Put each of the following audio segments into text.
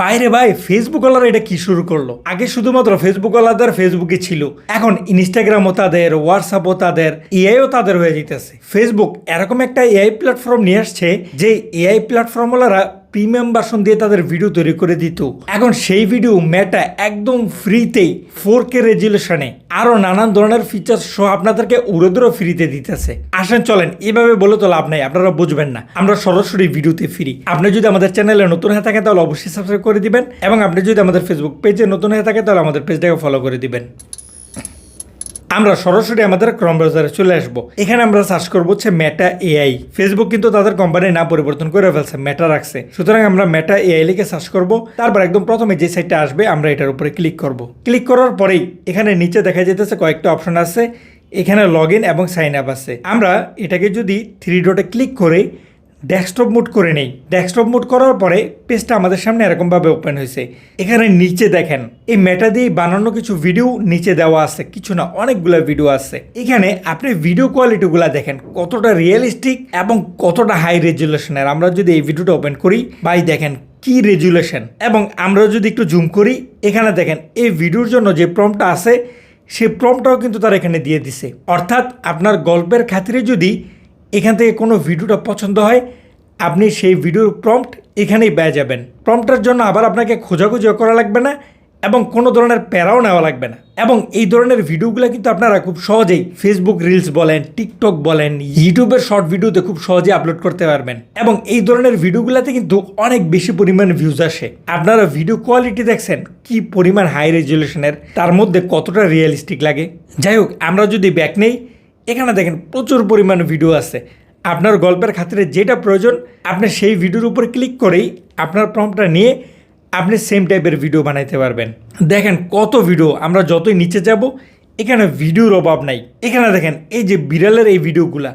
বাইরে ভাই ফেসবুক ওয়ালারা এটা কি শুরু করল? আগে শুধুমাত্র ফেসবুক ওয়ালাদের ফেসবুকে ছিল। এখন ইনস্টাগ্রামও তাদের হোয়াটসঅ্যাপও তাদের এআইও তাদের হয়ে যেতেছে ফেসবুক এরকম একটা এআই প্ল্যাটফর্ম নিয়ে আসছে যে এআই প্ল্যাটফর্ম ওয়ালারা প্রিমিয়াম ভার্সন দিয়ে তাদের ভিডিও তৈরি করে দিত। এখন সেই ভিডিও মেটা একদম ফ্রিতেই ফোর কে রেজুলেশনে আরও নানান ধরনের ফিচার সহ আপনাদেরকে উড়োদুরো ফ্রিতে দিতেছে। আসেন, চলেন, এভাবে বলে তো লাভ নাই, আপনারা বুঝবেন না। আমরা সরাসরি ভিডিওতে ফিরি। আপনি যদি আমাদের চ্যানেলে নতুন হয়ে থাকেন, তাহলে অবশ্যই সাবস্ক্রাইব করে দিবেন এবং আপনি যদি আমাদের ফেসবুক পেজে নতুন হয়ে থাকেন, তাহলে আমাদের পেজটাকে ফলো করে দিবেন। আমরা সরাসরি আমাদের ক্রম ব্রাউজারে চলে আসব। এখানে আমরা সার্চ করব হচ্ছে মেটা এআই ফেসবুক কিন্তু তাদের কোম্পানির নাম পরিবর্তন করে ফেলছে মেটা রাখছে। সুতরাং আমরা মেটা এআই লিখে সার্চ করব। তারপর একদম প্রথমে যে সাইটটা আসবে, আমরা এটার উপরে ক্লিক করব। ক্লিক করার পরেই এখানে নিচে দেখা যেতেছে কয়েকটা অপশন আছে। এখানে লগ ইন এবং সাইন আপ আছে। আমরা এটাকে যদি থ্রি ডটে ক্লিক করে ডেস্কটপ মোড করে নেই। ডেস্কটপ মোড করার পরে পেজটা আমাদের সামনে এরকমভাবে ওপেন হয়েছে। এখানে নিচে দেখেন, এই মেটা দিয়ে বানানো কিছু ভিডিও নিচে দেওয়া আছে, কিছু না, অনেকগুলো ভিডিও আছে। এখানে আপনি ভিডিও কোয়ালিটিগুলো দেখেন, কতটা রিয়েলিস্টিক এবং কতটা হাই রেজুলেশনের আমরা যদি এই ভিডিওটা ওপেন করি, ভাই দেখেন কি রেজুলেশন এবং আমরা যদি একটু জুম করি, এখানে দেখেন, এই ভিডিওর জন্য যে প্রমটা আছে সেই প্রমটাও কিন্তু তারা এখানে দিয়ে দিছে। অর্থাৎ আপনার গল্পের খাতিরে যদি এখান থেকে কোনো ভিডিওটা পছন্দ হয়, আপনি সেই ভিডিওর প্রম্পট এখানেই পেয়ে যাবেন। প্রম্পটের জন্য আবার আপনাকে খোঁজাখুঁজিও করা লাগবে না এবং কোনো ধরনের প্যারাও নেওয়া লাগবে না। এবং এই ধরনের ভিডিওগুলো কিন্তু আপনারা খুব সহজেই ফেসবুক রিলস বলেন টিকটক বলেন ইউটিউবের শর্ট ভিডিওতে খুব সহজে আপলোড করতে পারবেন। এবং এই ধরনের ভিডিওগুলোতে কিন্তু অনেক বেশি পরিমাণ ভিউজ আসে। আপনারা ভিডিও কোয়ালিটি দেখছেন, কি পরিমাণ হাই রেজুলেশনের তার মধ্যে কতটা রিয়েলিস্টিক লাগে? যাই হোক, আমরা যদি ব্যাক নেই এখানে দেখেন প্রচুর পরিমাণ ভিডিও আছে। আপনার গল্পের খাতিরে যেটা প্রয়োজন, আপনি সেই ভিডিওর উপর ক্লিক করেই আপনার প্রমটা নিয়ে আপনি সেম টাইপের ভিডিও বানাইতে পারবেন। দেখেন কত ভিডিও আমরা যতই নিচে যাব, এখানে ভিডিওর অভাব নাই। এখানে দেখেন এই যে বিড়ালের এই ভিডিওগুলা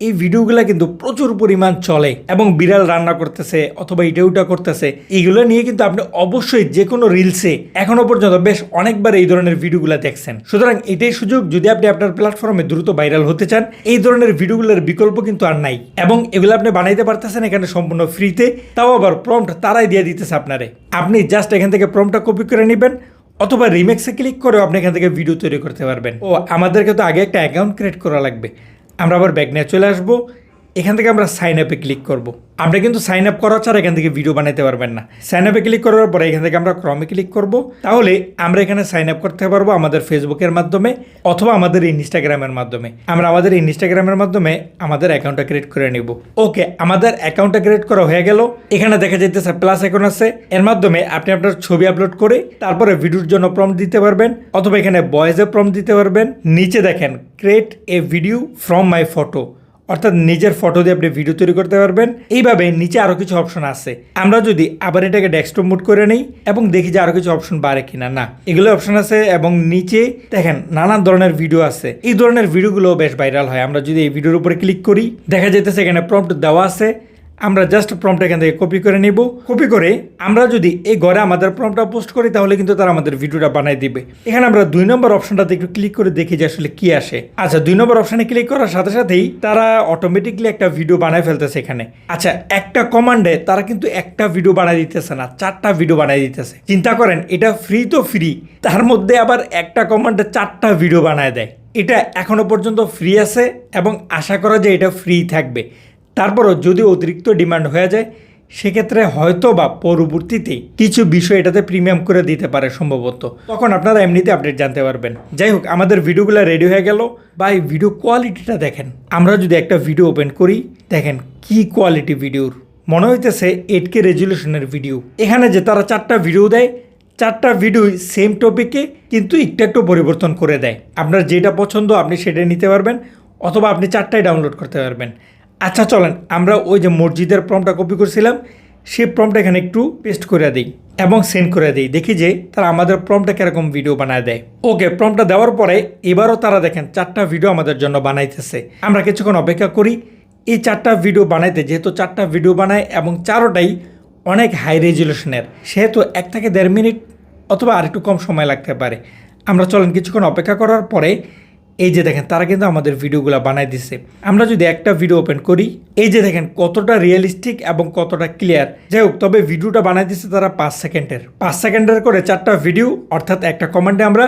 এই ভিডিওগুলো কিন্তু প্রচুর পরিমাণ চলে এবং বিড়াল রান্না করতেছে অথবা ইটা উটা করতেছে, এইগুলো নিয়ে কিন্তু আপনি অবশ্যই যে কোনো রিলসে এখনও পর্যন্ত বেশ অনেকবার এই ধরনের ভিডিওগুলো দেখছেন। সুতরাং এটাই সুযোগ যদি আপনি আপনার প্ল্যাটফর্মে দ্রুত ভাইরাল হতে চান, এই ধরনের ভিডিওগুলোর বিকল্প কিন্তু আর নাই এবং এগুলো আপনি বানাইতে পারতেছেন এখানে সম্পূর্ণ ফ্রিতে তাও আবার প্রম্পট তারাই দিয়ে দিতেছে আপনারে। আপনি জাস্ট এখান থেকে প্রম্পটটা কপি করে নেবেন অথবা রিমেক্সে ক্লিক করেও আপনি এখান থেকে ভিডিও তৈরি করতে পারবেন। ও, আমাদেরকে তো আগে একটা অ্যাকাউন্ট ক্রিয়েট করা লাগবে। আমরা আবার ব্যাগ নিয়ে চলে আসব। এখান থেকে আমরা সাইন আপে ক্লিক করব। আমরা কিন্তু সাইন আপ করা ছাড়া এখান থেকে ভিডিও বানাতে পারবেন না। সাইন আপে ক্লিক করার পরে এখান থেকে আমরা ক্রমে ক্লিক করব। তাহলে আমরা এখানে সাইন আপ করতে পারব আমাদের ফেসবুকের মাধ্যমে অথবা আমাদের ইনস্টাগ্রামের মাধ্যমে। আমরা আমাদের ইনস্টাগ্রামের মাধ্যমে আমাদের অ্যাকাউন্টটা ক্রিয়েট করে নিব। ওকে আমাদের অ্যাকাউন্টটা ক্রিয়েট করা হয়ে গেল। এখানে দেখা যাইতেছে প্লাস এখন আছে। এর মাধ্যমে আপনি আপনার ছবি আপলোড করে তারপরে ভিডিওর জন্য প্রম দিতে পারবেন। অথবা এখানে বয়েজে প্রম দিতে পারবেন। নিচে দেখেন create a video from my photo অর্থাৎ নিজের ফটো দিয়ে আপনি ভিডিও তৈরি করতে পারবেন। এইভাবে নিচে আরও কিছু অপশন আছে। আমরা যদি আবার এটাকে ডেস্কটপ মুড করে নেই এবং দেখি যে আরও কিছু অপশন বাড়ে কিনা। না, এগুলো অপশন আছে এবং নিচে দেখেন নানান ধরনের ভিডিও আছে। এই ধরনের ভিডিওগুলো বেশ ভাইরাল হয়। আমরা যদি এই ভিডিওর উপরে ক্লিক করি, দেখা যেতেছে এখানে প্রম্পট দেওয়া আছে। আমরা জাস্ট প্রম্পট এখান থেকে কপি করে নিব। কপি করে আমরা যদি এই ঘরে আমাদের প্রম্পটটা পোস্ট করি, তাহলে কিন্তু তারা আমাদের ভিডিওটা বানাই দিবে। এখানে আমরা দুই নম্বর অপশনটাতে একটু ক্লিক করে দেখি যে আসলে কি আসে। আচ্ছা দুই নম্বর অপশনে ক্লিক করার সাথে সাথেই তারা অটোমেটিকলি একটা ভিডিও বানায় ফেলতেছে এখানে। আচ্ছা একটা কমান্ডে তারা কিন্তু একটা ভিডিও বানাই দিতেছে না, চারটা ভিডিও বানাই দিতেছে। চিন্তা করেন, এটা ফ্রি তো ফ্রি তার মধ্যে আবার একটা কমান্ডে চারটা ভিডিও বানায় দেয়। এটা এখনও পর্যন্ত ফ্রি আছে এবং আশা করা যায় এটা ফ্রি থাকবে। তারপরও যদি অতিরিক্ত ডিমান্ড হয়ে যায়, সেক্ষেত্রে হয়তো বা পরবর্তীতে কিছু বিষয় এটাতে প্রিমিয়াম করে দিতে পারে সম্ভবত। তখন আপনারা এমনিতে আপডেট জানতে পারবেন। যাই হোক, আমাদের ভিডিওগুলো রেডি হয়ে গেল। বা এই ভিডিও কোয়ালিটিটা দেখেন। আমরা যদি একটা ভিডিও ওপেন করি, দেখেন কি কোয়ালিটি ভিডিওর মনে হইতেছে এইট কে রেজুলেশনের ভিডিও এখানে যে তারা চারটা ভিডিও দেয়, চারটা ভিডিওই সেম টপিকে কিন্তু একটু একটু পরিবর্তন করে দেয়। আপনার যেটা পছন্দ, আপনি সেটা নিতে পারবেন, অথবা আপনি চারটাই ডাউনলোড করতে পারবেন। আচ্ছা চলেন, আমরা ওই যে মসজিদের প্রমটা কপি করছিলাম, সেই প্রমটা এখানে একটু পেস্ট করে দিই এবং সেন্ড করে দিই। দেখি যে তারা আমাদের প্রমটা কীরকম ভিডিও বানায় দেয়। ওকে প্রমটা দেওয়ার পরে এবারও তারা দেখেন চারটা ভিডিও আমাদের জন্য বানাইতেছে। আমরা কিছুক্ষণ অপেক্ষা করি। এই চারটা ভিডিও বানাইতে, যেহেতু চারটা ভিডিও বানায় এবং চারোটাই অনেক হাই রেজুলেশনের সেহেতু এক থেকে দেড় মিনিট অথবা আর একটু কম সময় লাগতে পারে। আমরা চলেন, কিছুক্ষণ অপেক্ষা করার পরে এই যে দেখেন, তারা কিন্তু আমাদের ভিডিওগুলো বানাই দিছে। আমরা যদি একটা ভিডিও ওপেন করি, এই যে দেখেন, কতটা রিয়েলিস্টিক এবং কতটা ক্লিয়ার যাই হোক, তবে ভিডিওটা বানাই দিচ্ছে তারা পাঁচ সেকেন্ডের। পাঁচ সেকেন্ডের করে চারটা ভিডিও অর্থাৎ একটা কমেন্টে আমরা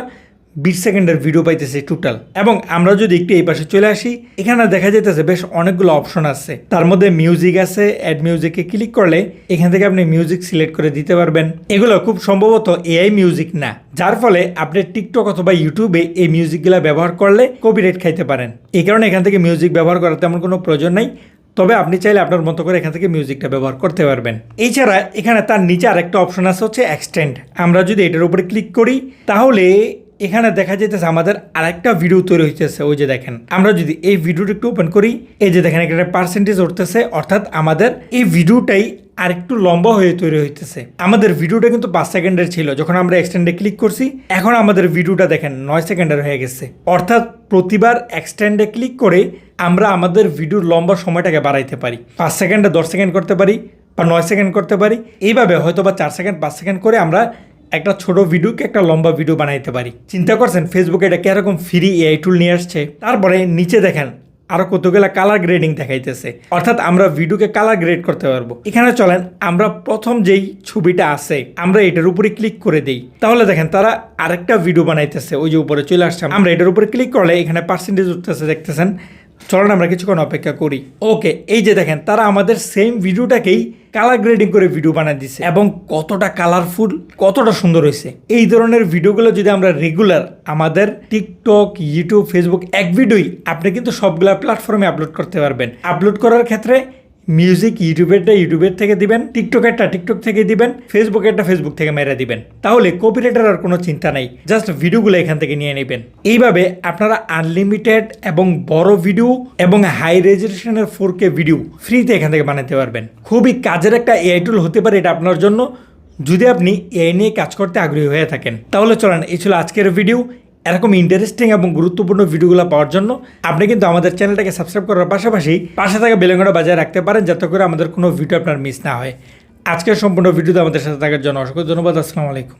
বিশ সেকেন্ডের ভিডিও পাইতেছে টোটাল এবং আমরা যদি একটু এই পাশে চলে আসি, এখানে দেখা যাইতেছে বেশ অনেকগুলো অপশন আছে। তার মধ্যে মিউজিক আছে অ্যাড মিউজিকে ক্লিক করলে এখান থেকে আপনি মিউজিক সিলেক্ট করে দিতে পারবেন। এগুলো খুব সম্ভবত এআই মিউজিক না, যার ফলে আপনি টিকটক অথবা ইউটিউবে এই মিউজিকগুলো ব্যবহার করলে কপিরাইট খাইতে পারেন। এই কারণে এখান থেকে মিউজিক ব্যবহার করার তেমন কোনো প্রয়োজন নেই, তবে আপনি চাইলে আপনার মতো করে এখান থেকে মিউজিকটা ব্যবহার করতে পারবেন। এছাড়া এখানে তার নিচে আরেকটা অপশন আছে হচ্ছে এক্সটেন্ড আমরা যদি এটার উপরে ক্লিক করি, তাহলে এখানে দেখা যেতেছে আমাদের আরেকটা ভিডিও তৈরি হইতেছে, ওই যে দেখেন। আমরা যদি এই ভিডিওটা একটু ওপেন করি, এই যে দেখেন এখানে পার্সেন্টেজ উঠতেছে, অর্থাৎ আমাদের এই ভিডিওটাই আরেকটু লম্বা হয়ে তৈরি হইতেছে। আমাদের ভিডিওটা কিন্তু পাঁচ সেকেন্ডের ছিল, যখন আমরা এক্সটেন্ডে ক্লিক করছি, এখন আমাদের ভিডিওটা দেখেন নয় সেকেন্ডের হয়ে গেছে। অর্থাৎ প্রতিবার এক্সটেন্ডে ক্লিক করে আমরা আমাদের ভিডিওর লম্বা সময়টাকে বাড়াইতে পারি। পাঁচ সেকেন্ডে দশ সেকেন্ড করতে পারি বা নয় সেকেন্ড করতে পারি। এইভাবে হয়তো বা চার সেকেন্ড পাঁচ সেকেন্ড করে আমরা একটা ছোট ভিডিওকে একটা লম্বা ভিডিও বানাইতে পারি। চিন্তা করছেন ফেসবুকে এটা কীরকম ফ্রি এআই টুল নিয়ে আসছে? তারপরে নিচে দেখেন, আরও কতগুলা কালার গ্রেডিং দেখাইতেছে। অর্থাৎ আমরা ভিডিওকে কালার গ্রেড করতে পারব। এখানে চলেন, আমরা প্রথম যেই ছবিটা আছে, আমরা এটার উপরে ক্লিক করে দেই। তাহলে দেখেন, তারা আরেকটা ভিডিও বানাইতেছে, ওই যে উপরে চলে আসছে। আমরা এটার উপরে ক্লিক করলে এখানে পার্সেন্টেজ উঠতেছে, দেখতেছেন? চলেন আমরা কিছুক্ষণ অপেক্ষা করি। ওকে এই যে দেখেন, তারা আমাদের সেম ভিডিওটাকেই কালার গ্রেডিং করে ভিডিও বানিয়ে দিচ্ছে এবং কতটা কালারফুল কতটা সুন্দর হয়েছে। এই ধরনের ভিডিওগুলো যদি আমরা রেগুলার আমাদের টিকটক ইউটিউব ফেসবুক এক ভিডিওই আপনি কিন্তু সবগুলো প্ল্যাটফর্মে আপলোড করতে পারবেন। আপলোড করার ক্ষেত্রে মিউজিক ইউটিউবেরটা ইউটিউবের থেকে দিবেন টিকটকেরটা টিকটক থেকে দিবেন ফেসবুকেরটা ফেসবুক থেকে মেরে দিবেন। তাহলে কপিরাইটের আর কোনো চিন্তা নাই জাস্ট ভিডিওগুলো এখান থেকে নিয়ে নেবেন। এইভাবে আপনারা আনলিমিটেড এবং বড় ভিডিও এবং হাই রেজলিউশনের ফোর কে ভিডিও ফ্রিতে এখান থেকে বানাতে পারবেন। খুবই কাজের একটা এআই টুল হতে পারে এটা আপনার জন্য। যদি আপনি এআই নিয়ে কাজ করতে আগ্রহী হয়ে থাকেন, তাহলে চলেন, এই ছিল আজকের ভিডিও এরকম ইন্টারেস্টিং এবং গুরুত্বপূর্ণ ভিডিওগুলো পাওয়ার জন্য আপনি কিন্তু আমাদের চ্যানেলটাকে সাবস্ক্রাইব করার পাশাপাশি পাশে থাকা বেলেঙ্গটা বাজায় রাখতে পারেন যাতে করে আমাদের কোনো ভিডিও আপনার মিস না হয়। আজকের সম্পূর্ণ ভিডিওতে আমাদের সাথে থাকার জন্য অসংখ্য ধন্যবাদ। আসসালামু আলাইকুম।